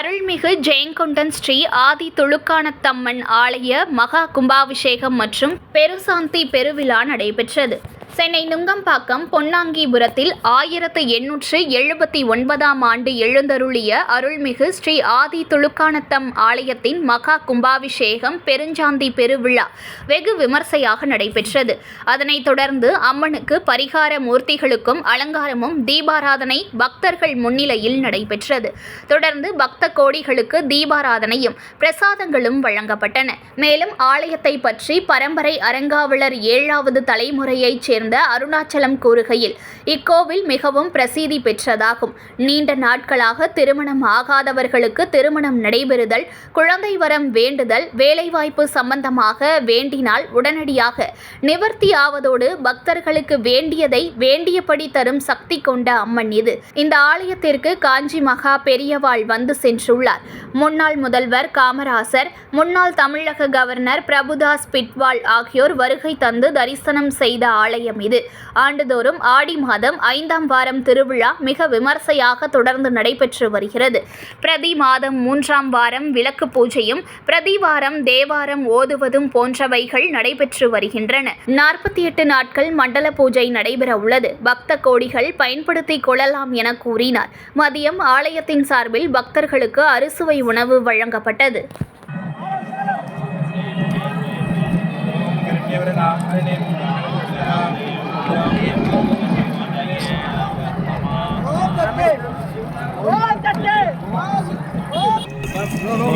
அருள்மிகு ஜெயங்கொண்டன் ஸ்ரீ ஆதி தொழுக்கானத்தம்மன் ஆலய மகா கும்பாபிஷேகம் மற்றும் பெருசாந்தி பெருவிழா நடைபெற்றது. சென்னை நுங்கம்பாக்கம் பொன்னாங்கிபுரத்தில் ஆயிரத்து எண்ணூற்று எழுபத்தி ஒன்பதாம் ஆண்டு எழுந்தருளிய அருள்மிகு ஸ்ரீ ஆதி துளுக்கானத்தம் ஆலயத்தின் மகா கும்பாபிஷேகம் பெருஞ்சாந்தி பெருவிழா வெகு விமர்சையாக நடைபெற்றது. அதனைத் தொடர்ந்து அம்மனுக்கு பரிகார மூர்த்திகளுக்கும் அலங்காரமும் தீபாராதனை பக்தர்கள் முன்னிலையில் நடைபெற்றது. தொடர்ந்து பக்த கோடிகளுக்கு தீபாராதனையும் பிரசாதங்களும் வழங்கப்பட்டன. மேலும் ஆலயத்தை பற்றி பரம்பரை அரங்காவலர் ஏழாவது தலைமுறையைச் சேர்ந்த அருணாச்சலம் கூறுகையில் இக்கோவில் மிகவும் பிரசித்தி பெற்றதாகும். நீண்ட நாட்களாக திருமணம் ஆகாதவர்களுக்கு திருமணம் நடைபெறுதல் குழந்தை வரம் வேண்டுதல் வேலைவாய்ப்பு சம்பந்தமாக வேண்டினால் உடனடியாக நிவர்த்தி ஆவதோடு பக்தர்களுக்கு வேண்டியதை வேண்டியபடி தரும் சக்தி கொண்ட அம்மன் இது. இந்த ஆலயத்திற்கு காஞ்சி மகா பெரியவாள் வந்து சென்றுள்ளார். முன்னாள் முதல்வர் காமராசர் முன்னாள் தமிழக கவர்னர் பிரபுதாஸ் பிட்வால் ஆகியோர் வருகை தந்து தரிசனம் செய்த ஆலயம் இது. ஆண்டுதோறும் ஆடி மாதம் ஐந்தாம் வாரம் திருவிழா மிக விமர்சையாக தொடர்ந்து நடைபெற்று வருகிறது. பிரதி மாதம் மூன்றாம் வாரம் விளக்கு பூஜையும் பிரதி வாரம் தேவாரம் ஓதுவதும் போன்றவைகள் நடைபெற்று வருகின்றன. நாற்பத்தி எட்டு நாட்கள் மண்டல பூஜை நடைபெற உள்ளது. பக்த கோடிகள் பயன்படுத்திக் கொள்ளலாம் என கூறினார். மதியம் ஆலயத்தின் சார்பில் பக்தர்களுக்கு அறுசுவை உணவு வழங்கப்பட்டது.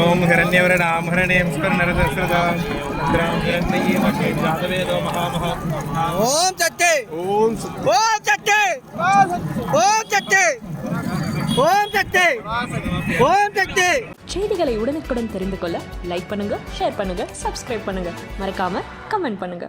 ஓம் हिरण्यवरणां हरणें स्वर्णरदस्रदां ஓம் हिरण्मयीमके जातवेदो महामहा ॐ सत्ये ॐ ॐ सत्ये ஓம் சக்தி ஓம் சக்தி செய்திகளை உடனுக்குடன் தெரிந்து கொள்ள லைக் பண்ணுங்க ஷேர் பண்ணுங்க சப்ஸ்கிரைப் பண்ணுங்க. மறக்காம கமெண்ட் பண்ணுங்க.